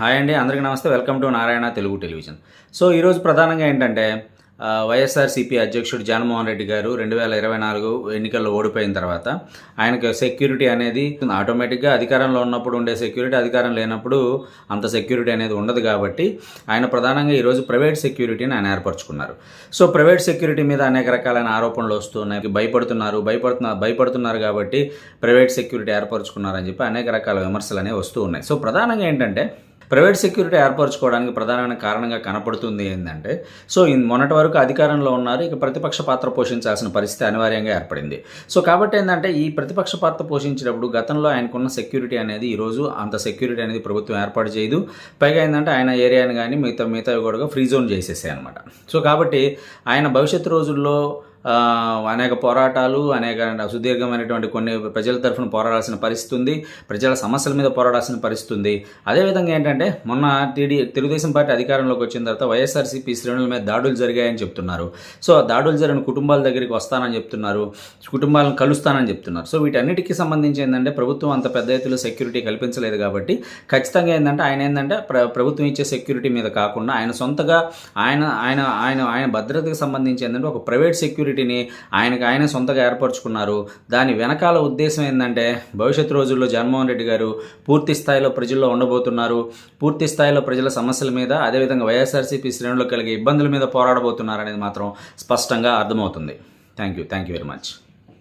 Hi అండి అందరికీ నమస్తే. Welcome to Narayana Telugu television. So ఈరోజు ప్రధానంగా ఏంటంటే వైఎస్ఆర్సీపీ అధ్యక్షుడు జగన్మోహన్ రెడ్డి గారు రెండు వేల ఇరవై నాలుగు ఎన్నికల్లో ఓడిపోయిన తర్వాత ఆయనకు సెక్యూరిటీ అనేది ఆటోమేటిక్గా అధికారంలో ఉన్నప్పుడు ఉండే సెక్యూరిటీ అధికారం లేనప్పుడు అంత సెక్యూరిటీ అనేది ఉండదు కాబట్టి ఆయన ప్రధానంగా ఈరోజు ప్రైవేట్ సెక్యూరిటీని ఆయన ఏర్పరచుకున్నారు. సో ప్రైవేట్ సెక్యూరిటీ మీద అనేక రకాలైన ఆరోపణలు వస్తున్నాయి. భయపడుతున్నారు భయపడుతున్నారు భయపడుతున్నారు కాబట్టి ప్రైవేట్ సెక్యూరిటీ ఏర్పరచుకున్నారని చెప్పి అనేక రకాల విమర్శలు అనేవి వస్తూ ఉన్నాయి. సో ప్రధానంగా ఏంటంటే ప్రైవేట్ సెక్యూరిటీ ఏర్పరచుకోవడానికి ప్రధానమైన కారణంగా కనపడుతుంది ఏంటంటే సో మొన్నటి వరకు అధికారంలో ఉన్నారు ఇక ప్రతిపక్ష పాత్ర పోషించాల్సిన పరిస్థితి అనివార్యంగా ఏర్పడింది. సో కాబట్టి ఏంటంటే ఈ ప్రతిపక్ష పాత్ర పోషించినప్పుడు గతంలో ఆయనకున్న సెక్యూరిటీ అనేది ఈరోజు అంత సెక్యూరిటీ అనేది ప్రభుత్వం ఏర్పాటు చేయదు. పైగా ఏంటంటే ఆయన ఏరియాని కానీ మిగతా మిగతా కూడా ఫ్రీ జోన్ చేసేసాయి అనమాట సో కాబట్టి ఆయన భవిష్యత్తు రోజుల్లో అనేక పోరాటాలు అనేక సుదీర్ఘమైనటువంటి కొన్ని ప్రజల తరఫున పోరాడాల్సిన పరిస్థితి ఉంది ప్రజల సమస్యల మీద పోరాడాల్సిన పరిస్థితి ఉంది. అదేవిధంగా ఏంటంటే మొన్న టీడీ తెలుగుదేశం పార్టీ అధికారంలోకి వచ్చిన తర్వాత వైఎస్ఆర్సీపీ శ్రేణుల మీద దాడులు జరిగాయని చెప్తున్నారు. సో ఆ దాడులు జరిగిన కుటుంబాల దగ్గరికి వస్తానని చెప్తున్నారు కుటుంబాలను కలుస్తానని చెప్తున్నారు. సో వీటన్నిటికీ సంబంధించి ఏంటంటే ప్రభుత్వం అంత పెద్ద ఎత్తులో సెక్యూరిటీ కల్పించలేదు కాబట్టి ఖచ్చితంగా ఏంటంటే ఆయన ఏంటంటే ప్ర ప్రభుత్వం ఇచ్చే సెక్యూరిటీ మీద కాకుండా ఆయన సొంతగా ఆయన ఆయన ఆయన ఆయన భద్రతకు సంబంధించి ఏంటంటే ఒక ప్రైవేట్ సెక్యూరిటీ సెక్యూరిటీని ఆయనకు ఆయన సొంతగా ఏర్పరచుకున్నారు. దాని వెనకాల ఉద్దేశం ఏంటంటే భవిష్యత్తు రోజుల్లో జగన్మోహన్ రెడ్డి గారు పూర్తి స్థాయిలో ప్రజల్లో ఉండబోతున్నారు. పూర్తి స్థాయిలో ప్రజల సమస్యల మీద అదేవిధంగా వైఎస్ఆర్సీపీ శ్రేణుల్లో కలిగే ఇబ్బందుల మీద పోరాడబోతున్నారనేది మాత్రం స్పష్టంగా అర్థమవుతుంది. Thank you thank you very much